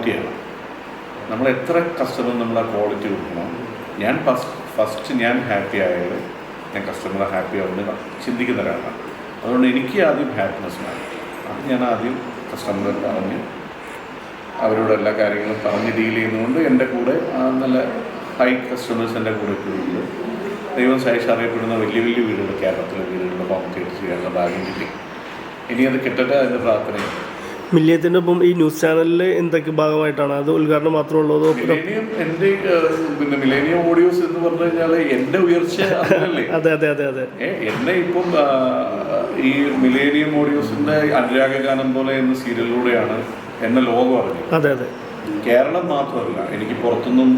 ക്വാളിറ്റിയാണ് നമ്മൾ എത്ര കസ്റ്റമർ നമ്മൾ ആ ക്വാളിറ്റി കൊടുക്കണം. ഞാൻ ഫസ്റ്റ് ഞാൻ ഹാപ്പി ആയാൽ ഞാൻ കസ്റ്റമറെ ഹാപ്പി ആവുന്നത് ചിന്തിക്കുന്ന ഒരാളാണ്. അതുകൊണ്ട് എനിക്ക് ആദ്യം ഹാപ്പിനെസ് വേണം. അത് ഞാൻ ആദ്യം കസ്റ്റമറെ പറഞ്ഞ് അവരോട് എല്ലാ കാര്യങ്ങളും പറഞ്ഞ് ഡീൽ ചെയ്യുന്നതുകൊണ്ട് എന്റെ കൂടെ നല്ല ഹൈ കസ്റ്റമേഴ്സ് എന്റെ കൂടെ എപ്പോഴുണ്ട് ദൈവം സഹിച്ച് അറിയപ്പെടുന്ന വലിയ വലിയ വീടുകൾ കേരളത്തിലെ വീടുകളുടെ ഹോം തിയേറ്റർ ചെയ്യാനുള്ള ഭാഗ്യം കിട്ടി. ഇനി അത് കിട്ടട്ടെ അതിന്റെ പ്രാർത്ഥനയും മില്ലിയത്തിന്റെ ഒപ്പം ഈ ന്യൂസ് ചാനലിൽ എന്തൊക്കെ ഭാഗമായിട്ടാണ്? അത് ഉദ്ഘാടനം മാത്രമേ ഉള്ളൂ മിലേനിയം എന്റെ പിന്നെ മിലേനിയം ഓഡിയോസ് എന്ന് പറഞ്ഞു കഴിഞ്ഞാൽ എന്റെ ഉയർച്ച അതെ അതെ അതെ അതെ. എന്നെ ഇപ്പം ഈ മിലേനിയം ഓഡിയോസിന്റെ അനുരാഗഗാനം പോലെ എന്ന സീരിയലിലൂടെയാണ് എന്നെ ലോകം അറിഞ്ഞത്. അതെ അതെ. കേരളം മാത്രമല്ല എനിക്ക് പുറത്തുനിന്നും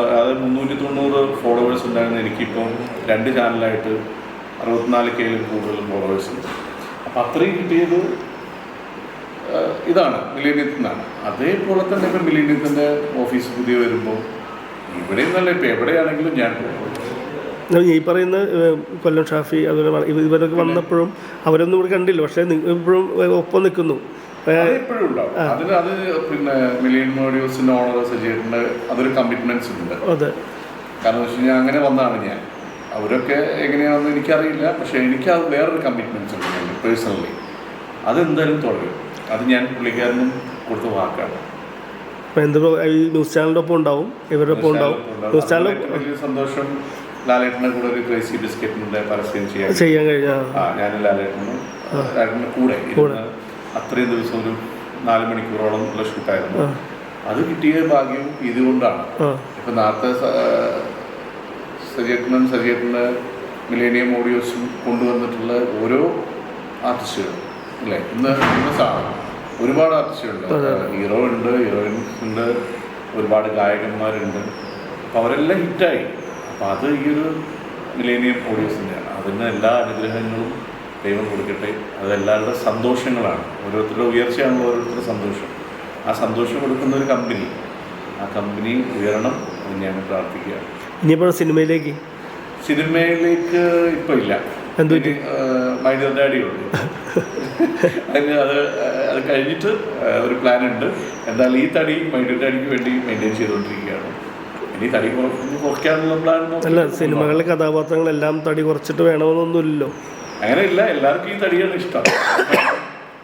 അതായത് മുന്നൂറ്റി തൊണ്ണൂറ് ഫോളോവേഴ്സ് ഉണ്ടായിരുന്ന. എനിക്കിപ്പം രണ്ട് ചാനലായിട്ട് അറുപത്തിനാല് കെയിലും കൂടുതൽ ഫോളോവേഴ്സ് ഉണ്ട്. അപ്പം അത്രയും കിട്ടിയത് ഇതാണ് മിലേനിയത്തിൽ നിന്നാണ് അതേപോലെ തന്നെ ഇപ്പം മിലേനിയത്തിന്റെ ഓഫീസ് പുതിയ വരുമ്പോൾ ഇവിടെ നിന്നല്ല ഇപ്പം എവിടെയാണെങ്കിലും ഞാൻ പോകും. ഈ പറയുന്ന കൊല്ലം ഷാഫി അതുപോലെ ഇവരൊക്കെ വന്നപ്പോഴും അവരൊന്നും ഇവിടെ കണ്ടില്ല. പക്ഷേ ഇപ്പോഴും ഒപ്പം നിൽക്കുന്നു. എപ്പോഴും ഉണ്ടാവും. അതിൽ അത് പിന്നെ മിലിയൻ ഓഡിയോസിന്റെ ഓണർ സജീറിന്റെ അതൊരു കമ്മിറ്റ്മെന്റ്സ് ഉണ്ട്. അതെ. കാരണം വെച്ച് കഴിഞ്ഞാൽ അങ്ങനെ വന്നതാണ് ഞാൻ. അവരൊക്കെ എങ്ങനെയാണെന്ന് എനിക്കറിയില്ല. പക്ഷേ എനിക്ക് അത് വേറൊരു കമ്മിറ്റ്മെന്റ്സ് ഉണ്ട് പേഴ്സണലി അതെന്തായാലും തുടരും. അത് ഞാൻ പുള്ളിക്കാരനും കൊടുത്ത വാക്കാണ്. അപ്പോൾ എന്ത് പ്രോ- ഈ ന്യൂസ് ചാനലിന്റെ ഒപ്പം ഉണ്ടാവും? ഇവരുടെ ഒപ്പം ഉണ്ടാവും? ന്യൂസ് ചാനൽ വലിയ സന്തോഷം ലാലേട്ടന്റെ കൂടെ ഒരു ക്രേസി ബിസ്ക്കറ്റിന്റെ പരസ്യം ചെയ്യാൻ. ചെയ്യാൻ കഴിഞ്ഞ ആ ഞാൻ ലാലേട്ടനും ലാലേട്ടന്റെ കൂടെ അത്രയും ദിവസം ഒരു നാല് മണിക്കൂറോളം ഉള്ള ഷൂട്ടായിരുന്നു അത് കിട്ടിയ ഭാഗ്യം ഇതുകൊണ്ടാണ്. ഇപ്പം നേരത്തെ സജേട്ടനും സജേട്ടന്റെ മിലേനിയം ഓഡിയോസും കൊണ്ടുവന്നിട്ടുള്ള ഓരോ ആർട്ടിസ്റ്റുകളും അല്ലേ? ഇന്ന് ഇന്ന് ഒരുപാട് ആർട്ടിസ്റ്റുകളുണ്ട് ഹീറോ ഉണ്ട് ഹീറോയിൻസ് ഉണ്ട് ഒരുപാട് ഗായകന്മാരുണ്ട്. അപ്പോൾ അവരെല്ലാം ഹിറ്റായി. അപ്പോൾ അത് ഈ ഒരു മിലേനിയം ഓഡിയൻസിന്റെയാണ് അതിന് എല്ലാ അനുഗ്രഹങ്ങളും ദൈവം കൊടുക്കട്ടെ. അതെല്ലാവരുടെ സന്തോഷങ്ങളാണ്. ഓരോരുത്തരുടെ ഉയർച്ചയാണ് ഓരോരുത്തരുടെ സന്തോഷം. ആ സന്തോഷം കൊടുക്കുന്ന ഒരു കമ്പനി ആ കമ്പനി ഉയരണം എന്ന് ഞാൻ പ്രാർത്ഥിക്കുകയാണ്. ഇനിയിപ്പോൾ സിനിമയിലേക്ക്? സിനിമയിലേക്ക് ഇപ്പം ഇല്ല. എന്ത് പറ്റി? മൈ ഡിയർ ഡാഡി ഉണ്ട്. അതിന് അത് അത് കഴിഞ്ഞിട്ട് ഒരു പ്ലാൻ ഉണ്ട്. എന്തായാലും ഈ തടി മൈ ഡാഡിക്ക് വേണ്ടി മെയിന്റെയിൻ ചെയ്തുകൊണ്ടിരിക്കുകയാണ്. ഇനി തടി കുറ- കുറയ്ക്കാനുള്ള പ്ലാൻ അല്ല സിനിമകളിലെ കഥാപാത്രങ്ങളെല്ലാം തടി കുറച്ചിട്ട് വേണമെന്നൊന്നുമില്ലല്ലോ. അങ്ങനെ ഇല്ല എല്ലാവർക്കും ഈ തടിയാണ് ഇഷ്ടം.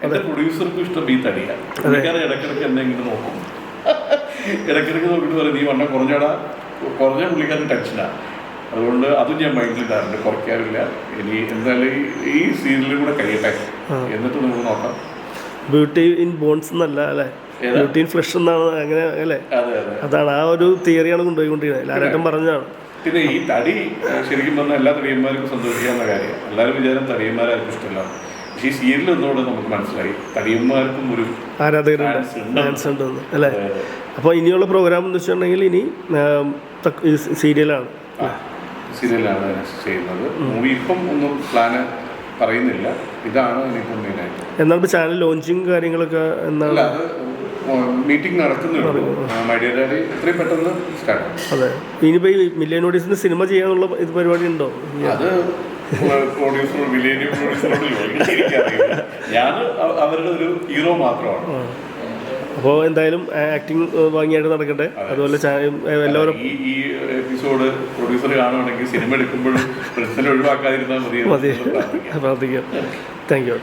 എന്റെ പ്രൊഡ്യൂസർക്കും ഇഷ്ടം ഈ തടിയാണ്. ഇടക്കിടക്ക് ഇടയ്ക്കിടയ്ക്ക് എന്നെ ഇങ്ങനെ നോക്കും. ഇടക്കിടക്ക് നോക്കിയിട്ട് പറയും നീ വണ്ണം കുറഞ്ഞടാ. കുറഞ്ഞ പുള്ളിക്കാരൻ ടെൻഷനാണ് അതുകൊണ്ട് അതും ഞാൻ മൈൻഡിലിടാറുണ്ട് കുറയ്ക്കാറില്ല. ഇനി എന്തായാലും ഈ- സീരിയലിൽ സീരിയലും കൂടെ കഴിയട്ടെ. എന്നിട്ട് നമുക്ക് നോക്കാം. ബ്യൂട്ടി ഇൻ ബോൺസ് എന്നല്ല അല്ലേ? ബ്യൂട്ടി ഇൻ ഫ്ലഷ് എന്നാണ് അങ്ങനെ അല്ലേ? അതെ അതെ. അതാണ് ആ ഒരു തിയറിയാണ് കൊണ്ടുപോയിക്കൊണ്ടിരിക്കുന്നത്. ലാലേട്ടൻ പറഞ്ഞതാണ്. പിന്നെ ഈ തടി ശരിക്കും പറഞ്ഞാൽ എല്ലാ തടിയന്മാർക്കും സന്തോഷിക്കാവുന്ന കാര്യം. എല്ലാവരും വിചാരം തടിയന്മാരായിരിക്കും ഇഷ്ടമല്ല. പക്ഷേ ഈ സീരിയൽ എന്നോട് നമുക്ക് മനസ്സിലായി. തടിയന്മാർക്കും ഒരു ആരാധകരുണ്ട്? അല്ലേ? അപ്പോൾ ഇനിയുള്ള പ്രോഗ്രാം എന്ന് വെച്ചിട്ടുണ്ടെങ്കിൽ ഇനി സീരിയലാണ്. സീരിയലാണ് ചെയ്യുന്നത്. മൂവി ഇപ്പം ഒന്നും പ്ലാന് പറയുന്നില്ല. ഇതാണ് ഇനിയിപ്പം മെയിനായിട്ട് എന്നാൽ ചാനൽ ലോഞ്ചിങ് കാര്യങ്ങളൊക്കെ അല്ല അത് മീറ്റിംഗ് നടക്കുന്നുള്ളൂ മൈഡിയ ഡാഡി എത്രയും പെട്ടെന്ന് സ്റ്റാർട്ട് അതെ. ഇനി ഈ മില്യൻ ഓഡീസിന് സിനിമ ചെയ്യാനുള്ള ഇത് പരിപാടി ഉണ്ടോ? അത് പ്രൊഡ്യൂസർ വില്ലേജ് പ്രൊഡ്യൂസറോട് ഞാൻ അവരുടെ ഒരു ഹീറോ മാത്രമാണ്. അപ്പോൾ എന്തായാലും ആക്ടിങ് ഭംഗിയായിട്ട് നടക്കട്ടെ. അതുപോലെ എല്ലാവരും ഈ ഈ എപ്പിസോഡ് പ്രൊഡ്യൂസർ കാണുകയാണെങ്കിൽ സിനിമ എടുക്കുമ്പോഴും ഒഴിവാക്കാതിരുന്നാൽ മതി പ്രാർത്ഥിക്കാം. Thank you